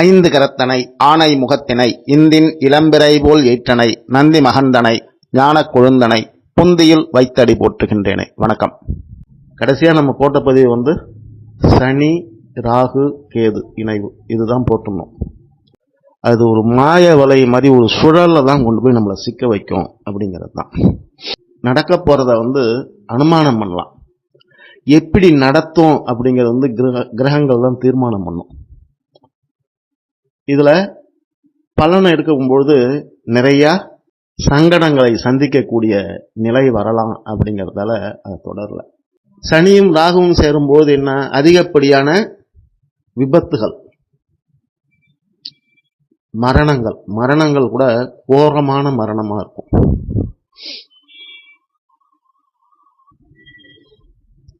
ஐந்து கரத்தனை ஆனை முகத்தினை இந்தின் இளம்பிறை போல் ஏற்றனை நந்தி மகந்தனை ஞான கொழுந்தனை புந்தியில் வைத்தடி போற்றுகின்றேனே. வணக்கம். கடைசியாக நம்ம போட்ட பதிவு வந்து சனி ராகு கேது இணைவு. இதுதான் போட்டுணும் அது ஒரு மாய வலை மாதிரி ஒரு சுழலில் தான் கொண்டு போய் நம்மளை சிக்க வைக்கும் அப்படிங்கிறது தான். நடக்க போகிறத வந்து அனுமானம் பண்ணலாம். எப்படி நடத்தும் அப்படிங்கிறது வந்து கிரக கிரகங்கள் தான் தீர்மானம் பண்ணும். இதில் பலனை எடுக்கும்பொழுது நிறையா சங்கடங்களை சந்திக்கக்கூடிய நிலை வரலாம் அப்படிங்கிறதால அதை தொடரல. சனியும் ராகுவும் சேரும்போது என்ன? அதிகப்படியான விபத்துகள். மரணங்கள். மரணங்கள் கூட கோரமான மரணமாக இருக்கும்.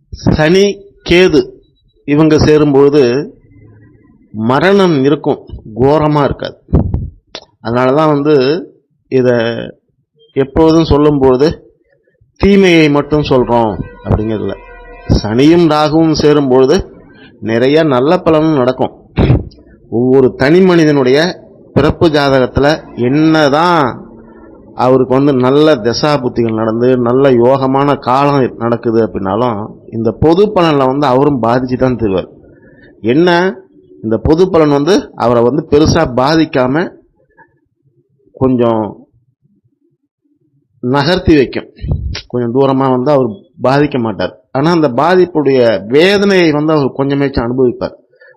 சனி கேது இவங்க சேரும்பொழுது மரணம் இருக்கும். கோரமாக இருக்காது. அதனாலதான் வந்து இதை எப்போதும் சொல்லும்போது தீமையை மட்டும் சொல்கிறோம் அப்படிங்கிறதுல. சனியும் ராகுவும் சேரும்பொழுது நிறைய நல்ல பலனும் நடக்கும். ஒவ்வொரு தனி மனிதனுடைய பிறப்பு ஜாதகத்தில் என்ன தான் அவருக்கு வந்து நல்ல தசா புத்திகள் நடந்து நல்ல யோகமான காலம் நடக்குது அப்படின்னாலும் இந்த பொது பலனில் வந்து அவரும் பாதிச்சு தான் தருவார். என்ன? இந்த பொது பலன் வந்து அவரை வந்து பெருசாக பாதிக்காமல் கொஞ்சம் நகர்த்தி வைக்கும். கொஞ்சம் தூரமாக வந்து அவர் பாதிக்க மாட்டார். ஆனால் அந்த பாதிப்புடைய வேதனையை வந்து அவர் கொஞ்சமேச்சும் அனுபவிப்பார்.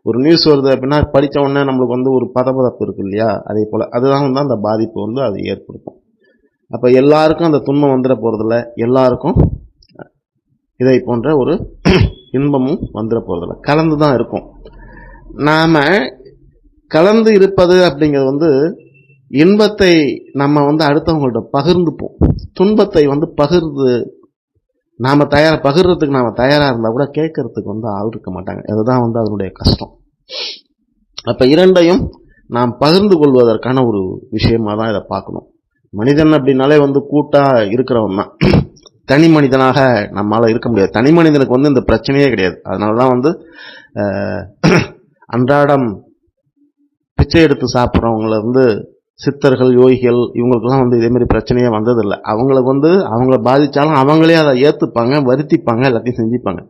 ஒரு நியூஸ் வருது அப்படின்னா படித்த உடனே நம்மளுக்கு வந்து ஒரு பதபதப்பு இருக்கு இல்லையா? அதே போல் அதுதான் வந்து அந்த பாதிப்பு வந்து அது ஏற்படுத்தும். அப்போ எல்லாருக்கும் அந்த துன்பம் வந்துட போகிறதில்ல எல்லாருக்கும் இதை போன்ற ஒரு இன்பமும் வந்துட போகிறதில்ல கலந்து தான் இருக்கும். நாம கலந்து இருப்பது அப்படிங்கிறது வந்து இன்பத்தை நம்ம வந்து அடுத்தவங்கள்ட்ட பகிர்ந்துப்போம். துன்பத்தை வந்து பகிர்ந்து நாம தயார் பகிர்றதுக்கு நாம தயாரா இருந்தா கூட கேட்கறதுக்கு வந்து ஆள் இருக்க மாட்டாங்க. அதுதான் வந்து அதனுடைய கஷ்டம். அப்ப இரண்டையும் நாம் பகிர்ந்து கொள்வதற்கான ஒரு விஷயமா தான் இதை பார்க்கணும். மனிதன் அப்படின்னாலே வந்து கூட்டா இருக்கிறவன் தான். தனி மனிதனாக நம்மளால் இருக்க முடியாது. தனி மனிதனுக்கு வந்து இந்த பிரச்சனையே கிடையாது. அதனாலதான் வந்து அன்றாடம் பிச்சை எடுத்து சாப்பிட்றவங்கள வந்து சித்தர்கள் யோகிகள் இவங்களுக்கெல்லாம் வந்து இதேமாரி பிரச்சனையே வந்ததில்லை. அவங்களுக்கு வந்து அவங்கள பாதித்தாலும் அவங்களே அதை ஏற்றுப்பாங்க வருத்திப்பாங்க எல்லாத்தையும் செஞ்சுப்பாங்க.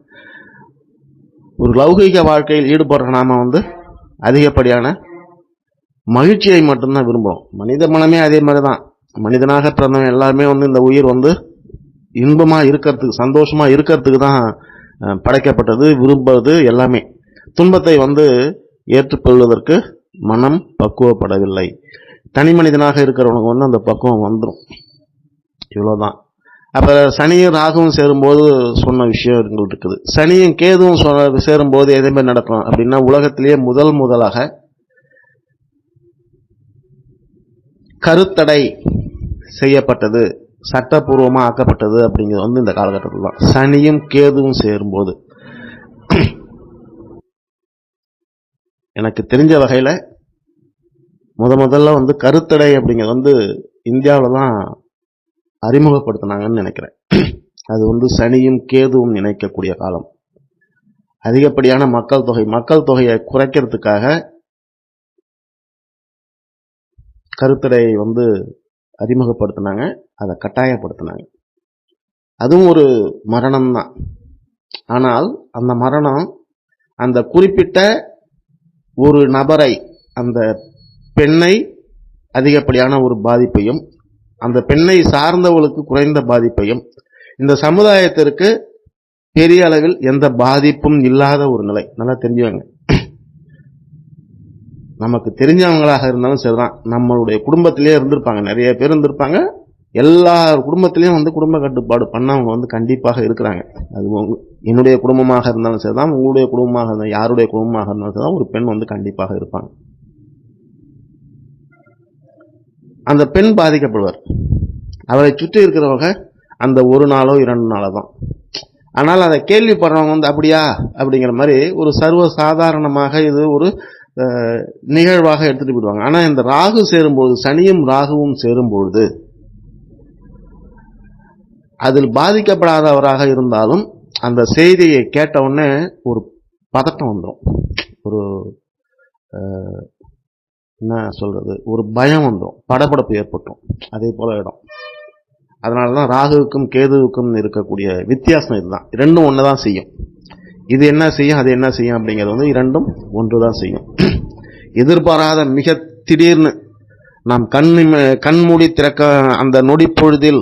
ஒரு லௌகிக வாழ்க்கையில் ஈடுபடுற நாம வந்து அதிகப்படியான மகிழ்ச்சியை மட்டும்தான் விரும்புகிறோம் மனித மனமே அதே மாதிரி தான் மனிதனாக பிறந்தவன் எல்லாருமே வந்து இந்த உயிர் வந்து இன்பமாக இருக்கிறதுக்கு சந்தோஷமாக இருக்கிறதுக்கு தான் படைக்கப்பட்டது விரும்புவது எல்லாமே. துன்பத்தை வந்து ஏற்றுக்கொள்வதற்கு மனம் பக்குவப்படவில்லை. தனி மனிதனாக இருக்கிறவனுக்கு வந்து அந்த பக்குவம் வந்துடும் இவ்வளோதான் அப்போ சனியும் ராகுவும் சேரும்போது சொன்ன விஷயம் எங்களுக்கு இருக்குது. சனியும் கேதுவும் சொன்ன சேரும்போது எதே நடக்கும் அப்படின்னா உலகத்திலேயே முதல் முதலாக கருத்தடை செய்யப்பட்டது சட்டப்பூர்வமாக ஆக்கப்பட்டது அப்படிங்கிறது வந்து இந்த காலகட்டத்தில் தான் சனியும் கேதுவும் சேரும்போது எனக்கு தெரிஞ்ச வகையில் முத முதல்ல வந்து கருத்தடை அப்படிங்கிறது வந்து இந்தியாவில் தான் அறிமுகப்படுத்தினாங்கன்னு நினைக்கிறேன். அது வந்து சனியும் கேதுவும் நினைக்கக்கூடிய காலம். அதிகப்படியான மக்கள் தொகை மக்கள் தொகையை குறைக்கிறதுக்காக கருத்தடை வந்து அறிமுகப்படுத்தினாங்க அதை கட்டாயப்படுத்தினாங்க. அதுவும் ஒரு மரணம் தான் ஆனால் அந்த மரணம் அந்த குறிப்பிட்ட ஒரு நபரை அந்த பெண்ணை அதிகப்படியான ஒரு பாதிப்பையும் அந்த பெண்ணை சார்ந்தவளுக்கு குறைந்த பாதிப்பையும் இந்த சமுதாயத்திற்கு பெரிய அளவில் எந்த பாதிப்பும் இல்லாத ஒரு நிலை. நல்லா தெரிஞ்சுவாங்க நமக்கு தெரிஞ்சவங்களாக இருந்தாலும் சரிதான். நம்மளுடைய குடும்பத்திலேயே இருந்திருப்பாங்க. நிறைய பேர் இருந்திருப்பாங்க. எல்லா குடும்பத்திலையும் வந்து குடும்ப கட்டுப்பாடு பண்ணவங்க வந்து கண்டிப்பாக இருக்கிறாங்க. அது என்னுடைய குடும்பமாக இருந்தாலும் சரி தான் உங்களுடைய குடும்பமாக இருந்தால் யாருடைய குடும்பமாக இருந்தாலும் சரிதான் ஒரு பெண் வந்து கண்டிப்பாக இருப்பாங்க. அந்த பெண் பாதிக்கப்படுவார். அவரை சுற்றி இருக்கிறவங்க அந்த ஒரு நாளோ இரண்டு நாளோ தான். ஆனால் அதை கேள்விப்படுறவங்க வந்து அப்படியா? அப்படிங்கிற மாதிரி ஒரு சர்வ சாதாரணமாக இது ஒரு நிகழ்வாக எடுத்துட்டு போயிடுவாங்க. ஆனால் இந்த ராகு சேரும்பொழுது சனியும் ராகுவும் சேரும்பொழுது அதில் பாதிக்கப்படாதவராக இருந்தாலும் அந்த செய்தியை கேட்ட உடனே ஒரு பதட்டம் வந்துடும் ஒரு என்ன சொல்கிறது ஒரு பயம் வந்துடும் படபடப்பு ஏற்பட்டும் அதே போல் இடம். அதனால தான் ராகுவுக்கும் கேதுவுக்கும் இருக்கக்கூடிய வித்தியாசம் இதுதான். ரெண்டும் ஒன்று தான் செய்யும். இது என்ன செய்யும் அது என்ன செய்யும் அப்படிங்கிறது வந்து இரண்டும் ஒன்று தான் செய்யும். எதிர்பாராத மிக திடீர்னு நாம் கண் கண்மூடி திறக்க அந்த நொடி பொழுதில்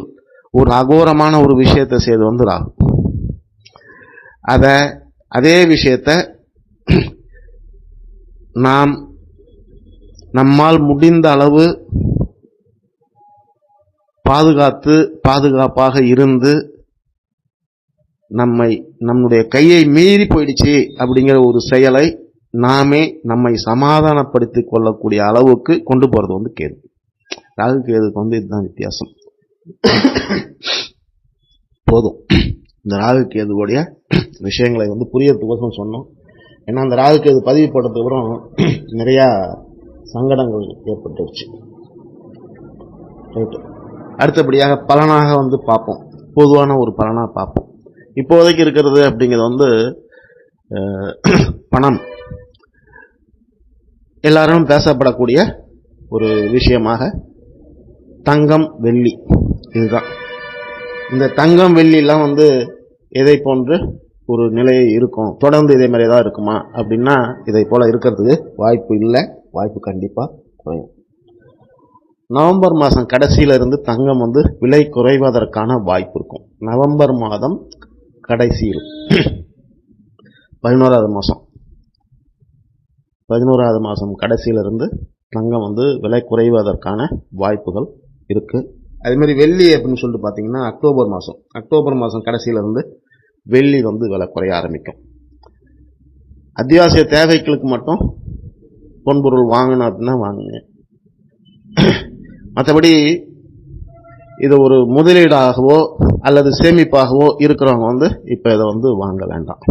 ஒரு அகோரமான ஒரு விஷயத்தை செய்து வந்து ராகு. அதை அதே விஷயத்த நாம் நம்மால் முடிந்த அளவு பாதுகாத்து பாதுகாப்பாக இருந்து நம்மை நம்முடைய கையை மீறி போயிடுச்சு அப்படிங்கிற ஒரு செயலை நாமே நம்மை சமாதானப்படுத்தி கொள்ளக்கூடிய அளவுக்கு கொண்டு போகிறது வந்து கேது. ராகு கேதுக்கு வந்து இதுதான் வித்தியாசம். போதும். இந்த ராகுக்கேதுவோடைய விஷயங்களை வந்து புரியறதுக்கோசம் சொன்னோம். ஏன்னா அந்த ராகு கேது பதிவு போட்டதுக்கப்புறம் நிறையா சங்கடங்கள் ஏற்பட்டுருச்சு. ரைட்டு அடுத்தபடியாக பலனாக வந்து பார்ப்போம். பொதுவான ஒரு பலனாக பார்ப்போம். இப்போதைக்கு இருக்கிறது அப்படிங்கிறது வந்து பணம். எல்லாரும் பேசப்படக்கூடிய ஒரு விஷயமாக தங்கம் வெள்ளி இதுதான். இந்த தங்கம் வெள்ளிலாம் வந்து எதை போன்று ஒரு நிலை இருக்கும்? தொடர்ந்து இதே மாதிரி தான் இருக்குமா? அப்படின்னா இதை போல இருக்கிறதுக்கு வாய்ப்பு இல்லை. வாய்ப்பு கண்டிப்பாக குறையும். நவம்பர் மாதம் கடைசியிலிருந்து தங்கம் வந்து விலை குறைவதற்கான வாய்ப்பு இருக்கும். நவம்பர் மாதம் கடைசியில். பதினோராவது மாதம். பதினோராவது மாதம் கடைசியிலிருந்து தங்கம் வந்து விலை குறைவதற்கான வாய்ப்புகள் இருக்குது அதே மாதிரி வெள்ளி அப்படின்னு சொல்லிட்டு பார்த்தீங்கன்னா அக்டோபர் மாதம் அக்டோபர் மாதம் கடைசியிலேருந்து வெள்ளி வந்து விலை குறைய ஆரம்பிக்கும். அத்தியாவசிய தேவைகளுக்கு மட்டும் பொன்பொருள் வாங்கணும் அப்படின்னா வாங்குங்க. மற்றபடி இது ஒரு முதலீடாகவோ அல்லது சேமிப்பாகவோ இருக்கிறவங்க வந்து இப்போ இதை வந்து வாங்க வேண்டாம்.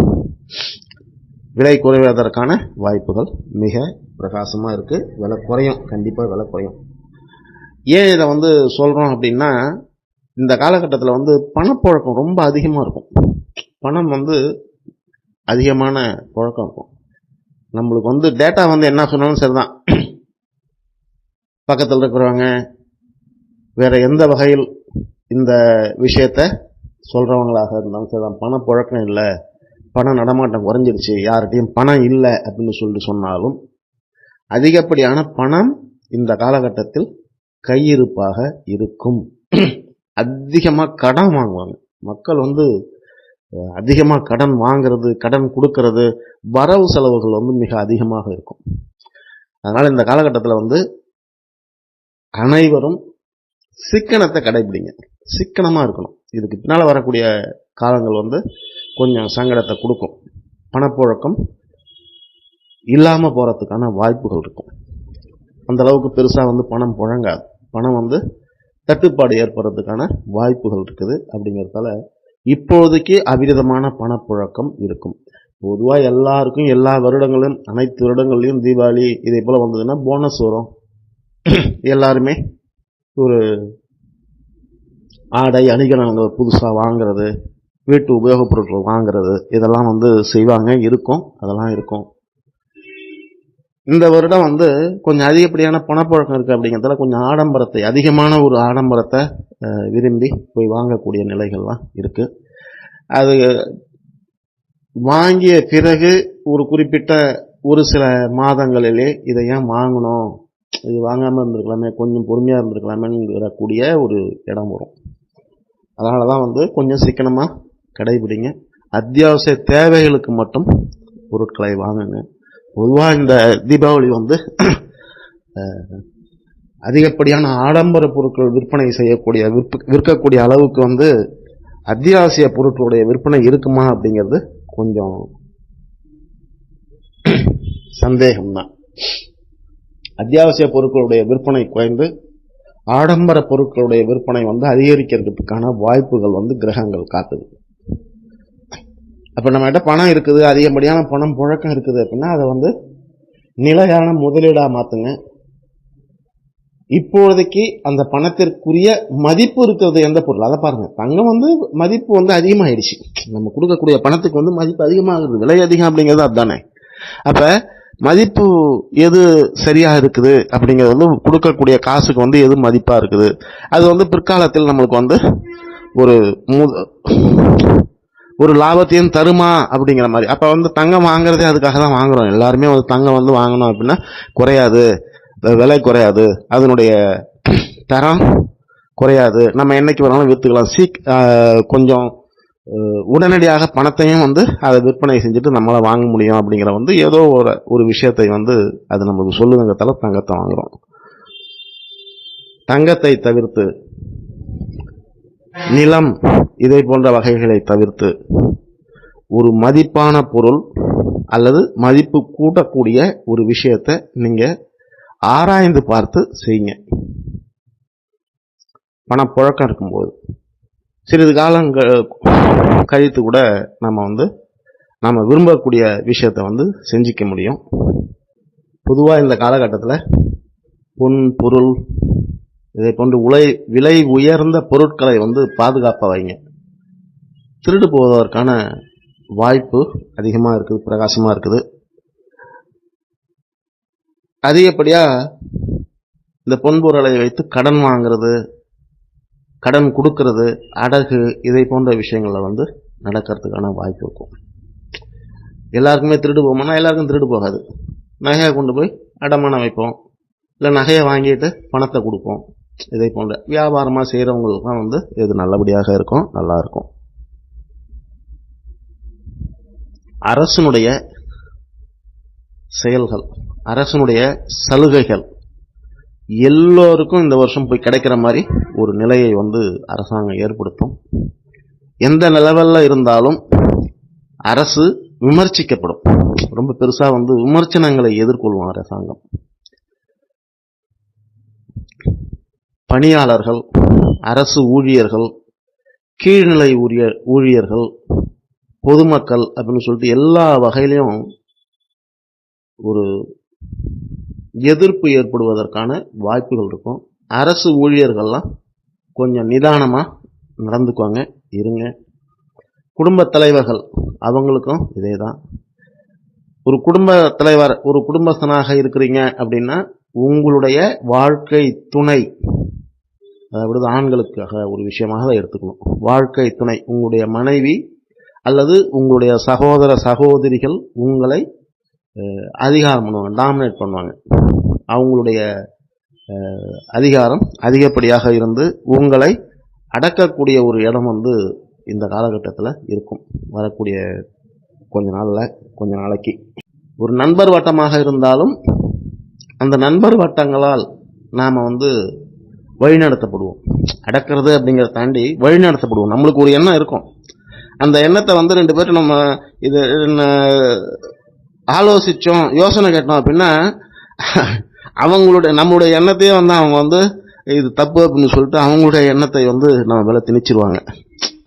விலை குறைவதற்கான வாய்ப்புகள் மிக பிரகாசமாக இருக்குது விலை குறையும். கண்டிப்பாக விலை குறையும். ஏன் இதை வந்து சொல்கிறோம் அப்படின்னா இந்த காலகட்டத்தில் வந்து பணப்புழக்கம் ரொம்ப அதிகமாக இருக்கும். பணம் வந்து அதிகமான புழக்கம் இருக்கும். நம்மளுக்கு வந்து டேட்டா வந்து என்ன சொன்னாலும் சரிதான். பக்கத்தில் இருக்கிறவங்க வேறு எந்த வகையில் இந்த விஷயத்த சொல்கிறவங்களாக இருந்தாலும் சரிதான். பணப்புழக்கம் இல்லை. பண நடமாட்டம் குறைஞ்சிருச்சு. யார்கிட்டையும் பணம் இல்லை அப்படின்னு சொல்லிட்டு சொன்னாலும் அதிகப்படியான பணம் இந்த காலகட்டத்தில் கையிருப்பாக இருக்கும். அதிகமாக கடன் வாங்குவாங்க. மக்கள் வந்து அதிகமாக கடன் வாங்கிறது கடன் கொடுக்கறது வரவு செலவுகள் வந்து மிக அதிகமாக இருக்கும். அதனால் இந்த காலகட்டத்தில் வந்து அனைவரும் சிக்கனத்தை கடைபிடிங்க. சிக்கனமாக இருக்கணும். இதுக்கு பின்னால் வரக்கூடிய காலங்கள் வந்து கொஞ்சம் சங்கடத்தை கொடுக்கும். பணப்புழக்கம் இல்லாமல் போகிறதுக்கான வாய்ப்புகள் இருக்கும். அந்தளவுக்கு பெருசாக வந்து பணம் புழங்காது. பணம் வந்து தட்டுப்பாடு ஏற்படுறதுக்கான வாய்ப்புகள் இருக்குது அப்படிங்கிறதால இப்போதைக்கு அபிரிதமான பணப்புழக்கம் இருக்கும். பொதுவாக எல்லாருக்கும் எல்லா வருடங்களும் அனைத்து வருடங்கள்லையும் தீபாவளி இதே போல் வந்ததுன்னா போனஸ் வரும். எல்லாருமே ஒரு ஆடை அணிகலன்கள் புதுசாக வாங்குறது வீட்டு உபயோகப் பொருட்கள் வாங்குறது இதெல்லாம் வந்து செய்வாங்க இருக்கும் அதெல்லாம் இருக்கும். இந்த வருடம் வந்து கொஞ்சம் அதிகப்படியான பணப்பழக்கம் இருக்குது அப்படிங்கிறதுல கொஞ்சம் ஆடம்பரத்தை அதிகமான ஒரு ஆடம்பரத்தை விரும்பி போய் வாங்கக்கூடிய நிலைகள்லாம் இருக்குது அது வாங்கிய பிறகு ஒரு குறிப்பிட்ட ஒரு சில மாதங்களிலே இதை ஏன் வாங்கணும்? இது வாங்காமல் இருந்திருக்கலாமே கொஞ்சம் பொறுமையாக இருந்திருக்கலாமேங்கிற ஒரு இடம் வரும். அதனால தான் வந்து கொஞ்சம் சிக்கனமாக கடைபிடிங்க. அத்தியாவசிய தேவைகளுக்கு மட்டும் பொருட்களை வாங்குங்க. பொதுவாக இந்த தீபாவளி வந்து அதிகப்படியான ஆடம்பர பொருட்கள் விற்பனை செய்யக்கூடிய விற்ப- விற்கக்கூடிய அளவுக்கு வந்து அத்தியாவசிய பொருட்களுடைய விற்பனை இருக்குமா அப்படிங்கிறது கொஞ்சம் சந்தேகம்தான். அத்தியாவசிய பொருட்களுடைய விற்பனை குறைந்து ஆடம்பர பொருட்களுடைய விற்பனை வந்து அதிகரிக்கிறதுக்கான வாய்ப்புகள் வந்து கிரகங்கள் காட்டுது. அப்போ நம்மகிட்ட பணம் இருக்குது அதிகப்படியான பணம் புழக்கம் இருக்குது அப்படின்னா அதை வந்து நிலையான முதலீடாக மாற்றுங்க இப்போதைக்கு அந்த பணத்திற்குரிய மதிப்பு இருக்கிறது எந்த பொருள்? அதை பாருங்க. தங்கம் வந்து மதிப்பு வந்து அதிகமாகிடுச்சு நம்ம கொடுக்கக்கூடிய பணத்துக்கு வந்து மதிப்பு அதிகமாகுது. விலை அதிகம் அப்படிங்கிறது அதுதானே. அப்போ மதிப்பு எது சரியாக இருக்குது அப்படிங்கிறது வந்து கொடுக்கக்கூடிய காசுக்கு வந்து எது மதிப்பாக இருக்குது? அது வந்து பிற்காலத்தில் நம்மளுக்கு வந்து ஒரு மு- ஒரு லாபத்தையும் தருமா அப்படிங்கிற மாதிரி. அப்போ வந்து தங்கம் வாங்குறதே அதுக்காக தான் வாங்குறோம். எல்லாருமே வந்து தங்கம் வந்து வாங்கணும் அப்படின்னா குறையாது. விலை குறையாது. அதனுடைய தரம் குறையாது. நம்ம என்னைக்கு வேணாலும் விற்றுக்கலாம் சீக் கொஞ்சம் உடனடியாக பணத்தையும் வந்து அதை விற்பனை செஞ்சுட்டு நம்மளால் வாங்க முடியும் அப்படிங்கிற வந்து ஏதோ ஒரு ஒரு விஷயத்தை வந்து அது நம்மளுக்கு சொல்லுங்கிறதால தங்கத்தை வாங்குறோம். தங்கத்தை தவிர்த்து நிலம் இதை போன்ற வகைகளை தவிர்த்து ஒரு மதிப்பான பொருள் அல்லது மதிப்பு கூட்டக்கூடிய ஒரு விஷயத்தை நீங்கள் ஆராய்ந்து பார்த்து செய்யுங்க. பணப்புழக்கம் இருக்கும்போது. சிறிது காலம் கழித்து கூட நம்ம வந்து நம்ம விரும்பக்கூடிய விஷயத்தை வந்து செஞ்சிக்க முடியும். பொதுவாக இந்த காலகட்டத்தில் பொன் பொருள் இதை போன்று உலை விலை உயர்ந்த பொருட்களை வந்து பாதுகாப்பாக வைங்க. திருடு போவதற்கான வாய்ப்பு அதிகமாக இருக்குது பிரகாசமாக இருக்குது. அதிகப்படியாக இந்த பொன்பொருளை வைத்து கடன் வாங்குறது கடன் கொடுக்கறது அடகு இதை போன்ற விஷயங்களில் வந்து நடக்கிறதுக்கான வாய்ப்பு இருக்கும். எல்லாருக்குமே திருடு போகுமானா எல்லாருக்கும் திருடு போகாது. நகையை கொண்டு போய் அடமானம் வைப்போம். இல்லை நகையை வாங்கிட்டு பணத்தை கொடுப்போம். இதை போன்ற வியாபாரமாக செய்கிறவங்களுக்கு தான் வந்து இது நல்லபடியாக இருக்கும் நல்லா இருக்கும். அரசனுடைய செயல்கள் அரசனுடைய சலுகைகள் எல்லோருக்கும் இந்த வருஷம் போய் கிடைக்கிற மாதிரி ஒரு நிலையை வந்து அரசாங்கம் ஏற்படுத்தும். எந்த நிலவல்ல இருந்தாலும் அரசு விமர்சிக்கப்படும். ரொம்ப பெருசாக வந்து விமர்சனங்களை எதிர்கொள்ளும் அரசாங்கம். பணியாளர்கள் அரசு ஊழியர்கள் கீழ்நிலை ஊழியர் ஊழியர்கள் பொதுமக்கள் அப்படின்னு சொல்லிட்டு எல்லா வகையிலையும் ஒரு எதிர்ப்பு ஏற்படுவதற்கான வாய்ப்புகள் இருக்கும். அரசு ஊழியர்கள்லாம் கொஞ்சம் நிதானமாக நடந்துக்குவாங்க இருங்க. குடும்ப தலைவர்கள் அவங்களுக்கும் இதே தான் ஒரு குடும்ப தலைவர் ஒரு குடும்பஸ்தனாக இருக்கிறீங்க அப்படின்னா உங்களுடைய வாழ்க்கை துணை அதாவது ஆண்களுக்காக ஒரு விஷயமாக தான் எடுத்துக்கணும். வாழ்க்கை துணை உங்களுடைய மனைவி அல்லது உங்களுடைய சகோதர சகோதரிகள் உங்களை அதிகாரம் பண்ணுவாங்க டாமினேட் பண்ணுவாங்க. அவங்களுடைய அதிகாரம் அதிகப்படியாக இருந்து உங்களை அடக்கக்கூடிய ஒரு இடம் வந்து இந்த காலகட்டத்தில் இருக்கும். வரக்கூடிய கொஞ்ச நாளில் கொஞ்ச நாளைக்கு. ஒரு நண்பர் வட்டமாக இருந்தாலும் அந்த நண்பர் வட்டங்களால் நாம் வந்து வழிநடத்தப்படுவோம். அடக்கிறது அப்படிங்கிறத தாண்டி வழிநடத்தப்படுவோம். நம்மளுக்கு ஒரு எண்ணம் இருக்கும். அந்த எண்ணத்தை வந்து ரெண்டு பேரும் நம்ம இது என்ன, யோசனை கேட்டோம் அப்படின்னா அவங்களுடைய நம்மளுடைய எண்ணத்தையே வந்து அவங்க வந்து இது தப்பு அப்படின்னு சொல்லிட்டு அவங்களுடைய எண்ணத்தை வந்து நம்ம மேலே திணிச்சிருவாங்க.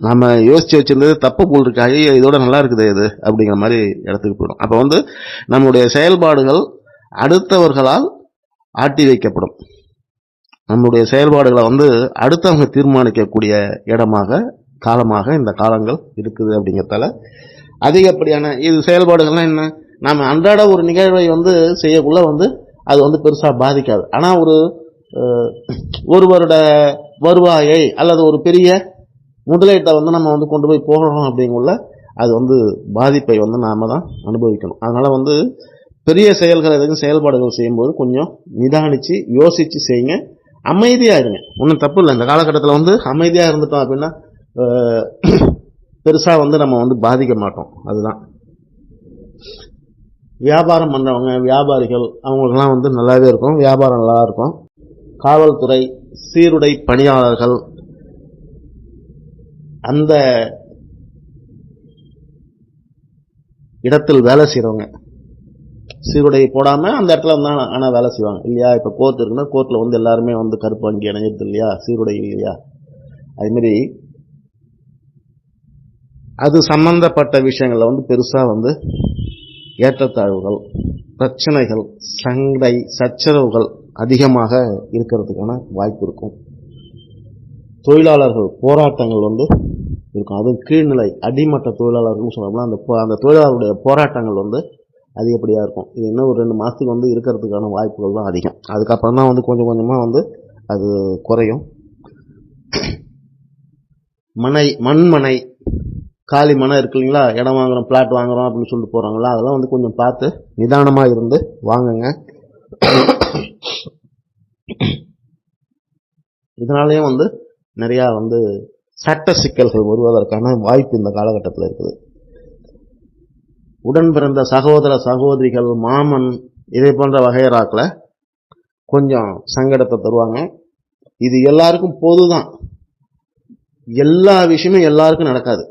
நம்ம யோசிச்சு வச்சிருந்தது தப்பு போல் இருக்கு. இதோட நல்லா இருக்குது இது அப்படிங்கிற மாதிரி இடத்துக்கு போயிடும். அப்போ வந்து நம்முடைய செயல்பாடுகள் அடுத்தவர்களால் ஆட்டி வைக்கப்படும். நம்முடைய செயல்பாடுகளை வந்து அடுத்தவங்க தீர்மானிக்கக்கூடிய இடமாக காலமாக இந்த காலங்கள் இருக்குது அப்படிங்கிறதால அதிகப்படியான இது செயல்பாடுகள்லாம் என்ன? நாம் அன்றாட ஒரு நிகழ்வை வந்து செய்யக்குள்ள வந்து அது வந்து பெருசாக பாதிக்காது. ஆனால் ஒரு அஹ், ஒருவரோட வருவாயை அல்லது ஒரு பெரிய முதலீட்டை வந்து நம்ம வந்து கொண்டு போய் போகணும் அப்படிங்குள்ள அது வந்து பாதிப்பை வந்து நாம் தான் அனுபவிக்கணும். அதனால் வந்து பெரிய செயல்கள் எதுவும் செயல்பாடுகள் செய்யும்போது கொஞ்சம் நிதானித்து யோசித்து செய்யுங்க. அமைதியாக இருங்க. ஒன்றும் தப்பு இல்லை. இந்த காலகட்டத்தில் வந்து அமைதியாக இருந்துட்டோம் அப்படின்னா பெருசாக வந்து நம்ம வந்து பாதிக்க மாட்டோம். அதுதான். வியாபாரம் பண்ணுறவங்க வியாபாரிகள் அவங்களுக்கெல்லாம் வந்து நல்லாவே இருக்கும். வியாபாரம் நல்லா இருக்கும். காவல்துறை சீருடை பணியாளர்கள் அந்த இடத்தில் வேலை செய்கிறவங்க சீருடை போடாமல் அந்த இடத்துல வந்து ஆனால் வேலை செய்வாங்க. இல்லையா? இப்போ கோர்ட் இருக்குன்னா கோர்ட்டில் வந்து எல்லாருமே வந்து கருப்பு அங்கி அணிஞ்சிருது இல்லையா? சீருடை இல்லையா? அதுமாரி அது சம்பந்தப்பட்ட விஷயங்களில் வந்து பெருசாக வந்து ஏற்றத்தாழ்வுகள் பிரச்சனைகள் சண்டை சச்சரவுகள் அதிகமாக இருக்கிறதுக்கான வாய்ப்பு இருக்கும். தொழிலாளர்கள் போராட்டங்கள் வந்து இருக்கும். அதுவும் கீழ்நிலை அடிமட்ட தொழிலாளர்கள்னு சொல்லணும்னா அந்த அந்த தொழிலாளருடைய போராட்டங்கள் வந்து அதிகப்படியாக இருக்கும். இது இன்னும் ஒரு ரெண்டு மாதத்துக்கு வந்து இருக்கிறதுக்கான வாய்ப்புகள் தான் அதிகம். அதுக்கப்புறம் தான் வந்து கொஞ்சம் கொஞ்சமாக வந்து அது குறையும். மனை மண்மனை காலி மனை இருக்கு இல்லைங்களா? இடம் வாங்குறோம் பிளாட் வாங்குறோம் அப்படின்னு சொல்லிட்டு போகிறாங்களா அதெல்லாம் வந்து கொஞ்சம் பார்த்து நிதானமாக இருந்து வாங்குங்க. இதனாலேயும் வந்து நிறையா வந்து சட்ட சிக்கல்கள் வருவதற்கான வாய்ப்பு இந்த காலகட்டத்தில் இருக்குது. உடன் பிறந்த சகோதர சகோதரிகள் மாமன் இதை போன்ற வகையறாக்களை கொஞ்சம் சங்கடத்தை தருவாங்க. இது எல்லாருக்கும் பொதுதான். எல்லா விஷயமும் எல்லாருக்கும் நடக்காது.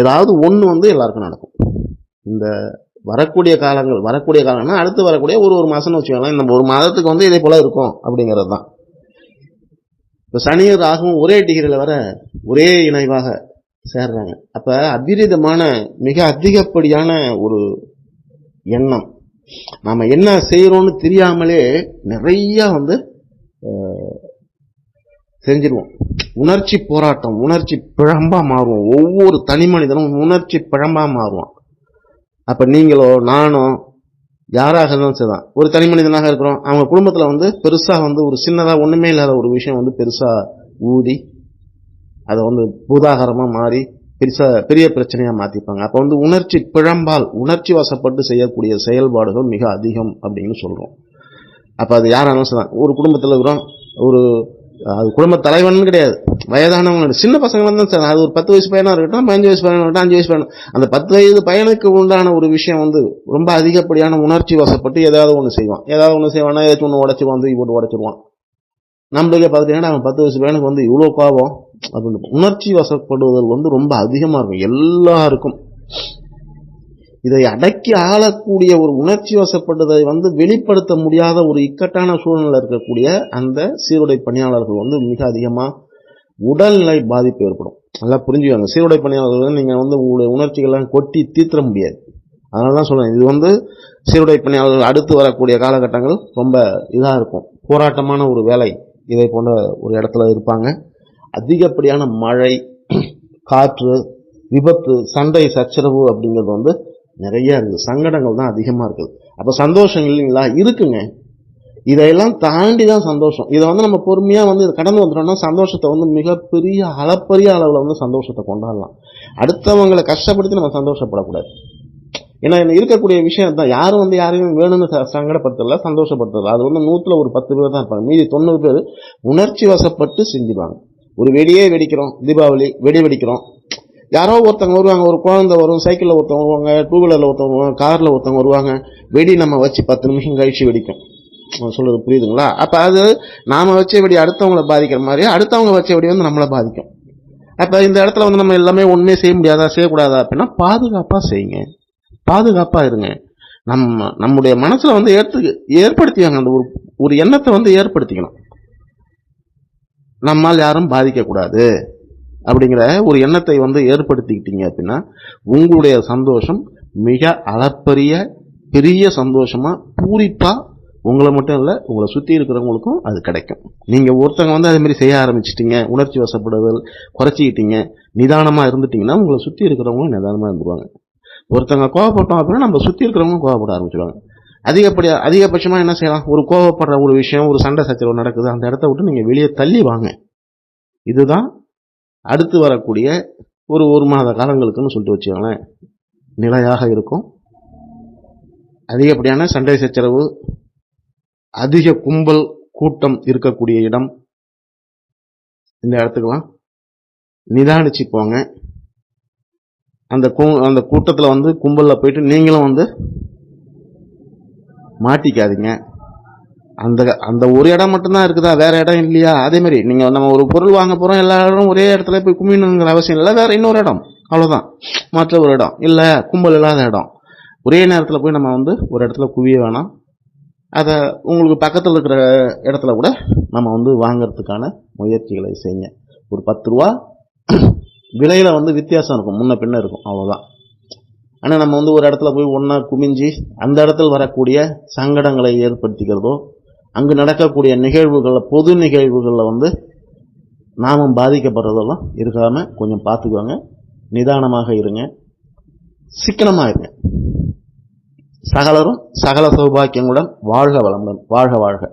ஏதாவது ஒன்று வந்து எல்லாருக்கும் நடக்கும். இந்த வரக்கூடிய காலங்கள் வரக்கூடிய காலம்னா அடுத்து வரக்கூடிய ஒரு ஒரு மாதம்னு வச்சுக்கலாம் இந்த ஒரு மாதத்துக்கு வந்து இதே போல் இருக்கும் அப்படிங்கிறது தான் இப்போ சனியும் ராகுவும் ஒரே டிகிரியில் வர ஒரே இணைவாக சேர்றாங்க. அப்ப அபிரிதமான மிக அதிகப்படியான ஒரு எண்ணம். நாம என்ன செய்யறோம்னு தெரியாமலே நிறைய வந்து செஞ்சிருவோம். உணர்ச்சி போராட்டம் உணர்ச்சி பிழம்பா மாறுவோம். ஒவ்வொரு தனி மனிதனும் உணர்ச்சி பிழம்பா மாறுவான். அப்ப நீங்களோ நானோ யாராக இருந்தாலும் சரிதான். ஒரு தனி மனிதனாக இருக்கிறோம். அவங்க குடும்பத்துல வந்து பெருசா வந்து ஒரு சின்னதா ஒண்ணுமே இல்லாத ஒரு விஷயம் வந்து பெருசா ஊதி அதை வந்து பூதாகரமாக மாறி பெருசா பெரிய பிரச்சனையாக மாற்றிப்பாங்க அப்போ வந்து உணர்ச்சி பிழம்பால் உணர்ச்சி வசப்பட்டு செய்யக்கூடிய செயல்பாடுகள் மிக அதிகம் அப்படின்னு சொல்கிறோம் அப்போ அது யாராலும் சரிதான் ஒரு குடும்பத்தில் இருக்கிறோம் ஒரு அது குடும்ப தலைவன் கிடையாது. வயதானவங்க சின்ன பசங்க தான் சார் அது ஒரு பத்து வயசு பையனாக இருக்கட்டும் பதினஞ்சு வயசு பையனாக இருக்கட்டும் அஞ்சு வயசு பையன் அந்த பத்து வயது பையனுக்கு உண்டான ஒரு விஷயம் வந்து ரொம்ப அதிகப்படியான உணர்ச்சி வசப்பட்டு ஏதாவது ஒன்று செய்வான். ஏதாவது ஒன்று செய்வானா ஏதாச்சும் ஒன்று உடச்சி வந்து போட்டு உடச்சிடுவான் நம்மளுக்கே பார்த்துட்டீங்கன்னா அவன் பத்து வயசு பையனுக்கு வந்து இவ்வளோ பாவம். அப்படின்னு உணர்ச்சி வசப்படுவதல் வந்து ரொம்ப அதிகமாக இருக்கும். எல்லாருக்கும். இதை அடக்கி ஆளக்கூடிய ஒரு உணர்ச்சி வசப்பட்டதை வந்து வெளிப்படுத்த முடியாத ஒரு இக்கட்டான சூழ்நிலை இருக்கக்கூடிய அந்த சீருடை பணியாளர்கள் வந்து மிக அதிகமாக உடல்நிலை பாதிப்பு ஏற்படும். நல்லா புரிஞ்சுக்கோங்க. சீருடை பணியாளர்கள் நீங்கள் வந்து உங்களுடைய உணர்ச்சிகள்லாம் கொட்டி தீர்த்திட முடியாது. அதனால தான் சொல்கிறேன் இது வந்து சீருடை பணியாளர்கள் அடுத்து வரக்கூடிய காலகட்டங்கள் ரொம்ப இதாக இருக்கும். போராட்டமான ஒரு வேலை இதை போன்ற ஒரு இடத்துல இருப்பாங்க. அதிகப்படியான மழை காற்று விபத்து சண்டை சச்சரவு அப்படிங்கிறது வந்து நிறைய இருக்குது. சங்கடங்கள் தான் அதிகமாக இருக்குது. அப்போ சந்தோஷம் இல்லைங்களா? இருக்குங்க. இதையெல்லாம் தாண்டி தான் சந்தோஷம். இதை வந்து நம்ம பொறுமையாக வந்து இதை கடந்து வந்துட்டோம்னா சந்தோஷத்தை வந்து மிகப்பெரிய அளப்பரிய அளவில் வந்து சந்தோஷத்தை கொண்டாடலாம். அடுத்தவங்களை கஷ்டப்படுத்தி நம்ம சந்தோஷப்படக்கூடாது. ஏன்னா என்ன இருக்கக்கூடிய விஷயம் தான் யாரும் வந்து யாரையும் வேணும்னு ச- சங்கடப்படுத்தல சந்தோஷப்படுத்தல. அது வந்து நூற்றில் ஒரு பத்து பேர் தான் இருப்பாங்க. மீதி தொண்ணூறு பேர் உணர்ச்சி வசப்பட்டு செஞ்சுவாங்க ஒரு வெடியே வெடிக்கிறோம் தீபாவளி வெடி வெடிக்கிறோம். யாரோ ஒருத்தவங்க வருவாங்க ஒரு குழந்தை வரும் சைக்கிளில் ஒருத்தவங்க வருவாங்க டூ வீலரில் ஒருத்தவங்க வருவாங்க காரில் ஒருத்தவங்க வருவாங்க வெடி நம்ம வச்சு பத்து நிமிஷம் கழிச்சு வெடிக்கும். சொல்கிறது புரியுதுங்களா? அப்போ அது நாம் வச்ச வெடி அடுத்தவங்களை பாதிக்கிற மாதிரி அடுத்தவங்க வச்ச வெடி வந்து நம்மளை பாதிக்கும். அப்போ இந்த இடத்துல வந்து நம்ம எல்லாமே ஒன்றுமே செய்ய முடியாதா செய்யக்கூடாதா அப்படின்னா பாதுகாப்பாக செய்யுங்க. பாதுகாப்பாக இருங்க. நம்ம நம்முடைய மனசில் வந்து ஏற்று ஏற்படுத்திவாங்க அந்த ஒரு ஒரு எண்ணத்தை வந்து ஏற்படுத்திக்கணும். நம்மால் யாரும் பாதிக்கக்கூடாது. அப்படிங்கிற ஒரு எண்ணத்தை வந்து ஏற்படுத்திக்கிட்டீங்க அப்படின்னா உங்களுடைய சந்தோஷம் மிக அளப்பரிய பெரிய சந்தோஷமாக பூரிப்பாக உங்களை மட்டும் இல்லை உங்களை சுற்றி இருக்கிறவங்களுக்கும் அது கிடைக்கும். நீங்கள் ஒருத்தவங்க வந்து அதேமாரி செய்ய ஆரம்பிச்சிட்டிங்க உணர்ச்சி வசப்படுதல் குறைச்சிக்கிட்டீங்க நிதானமாக இருந்துட்டிங்கன்னா உங்களை சுற்றி இருக்கிறவங்களும் நிதானமாக இருந்துருவாங்க. ஒருத்தவங்க கோவப்பட்டோம் அப்படின்னா நம்ம சுற்றி இருக்கிறவங்களும் கோவப்பட ஆரம்பிச்சிடுவாங்க அதிகப்படியாக அதிகபட்சமாக என்ன செய்யலாம்? ஒரு கோவப்படுற ஒரு விஷயம் ஒரு சண்டை சச்சரவு நடக்குது அந்த இடத்த விட்டு நீங்கள் வெளியே தள்ளி வாங்க. இதுதான் அடுத்து வரக்கூடிய ஒரு ஒரு மாத காலங்களுக்குன்னு சொல்லிட்டு வச்சுக்கோங்களேன். நிலையாக இருக்கும். அதிகப்படியான சண்டை சச்சரவு அதிக கும்பல் கூட்டம் இருக்கக்கூடிய இடம். இந்த இடத்துக்கெல்லாம் நிதானிச்சு போங்க. அந்த கூ- அந்த கூட்டத்தில் வந்து கும்பலில் போயிட்டு நீங்களும் வந்து மாட்டிக்காதீங்க. அந்த அந்த ஒரு இடம் மட்டும்தான் இருக்குதா? வேற இடம் இல்லையா? அதே மாதிரி நீங்க நம்ம ஒரு பொருள் வாங்க போறோம் எல்லா இடமும் ஒரே இடத்துல போய் குமியணுங்கிற அவசியம் இல்லை. வேற இன்னொரு இடம். அவ்வளவுதான். மற்ற ஒரு இடம். இல்ல கும்பல் இல்லாத இடம். ஒரே நேரத்தில் போய் நம்ம வந்து ஒரு இடத்துல குவிய வேணாம். அதை உங்களுக்கு பக்கத்தில் இருக்கிற இடத்துல கூட நம்ம வந்து வாங்கிறதுக்கான முயற்சிகளை செய்யுங்க. ஒரு பத்து ரூபா விலையில வந்து வித்தியாசம் இருக்கும். முன்ன பின்ன இருக்கும். அவ்வளோதான் ஆனால் நம்ம வந்து ஒரு இடத்துல போய் ஒன்றா குமிஞ்சு அந்த இடத்துல வரக்கூடிய சங்கடங்களை ஏற்படுத்திக்கிறதோ அங்கு நடக்கக்கூடிய நிகழ்வுகளில் பொது நிகழ்வுகளில் வந்து நாமும் பாதிக்கப்படுறதெல்லாம் இருக்காமல் கொஞ்சம் பார்த்துக்குவாங்க நிதானமாக இருங்க. சிக்கனமாக இருங்க. சகலரும் சகல சௌபாக்கியங்களுடன் வாழ்க வளமுடன் வாழ்க வாழ்க.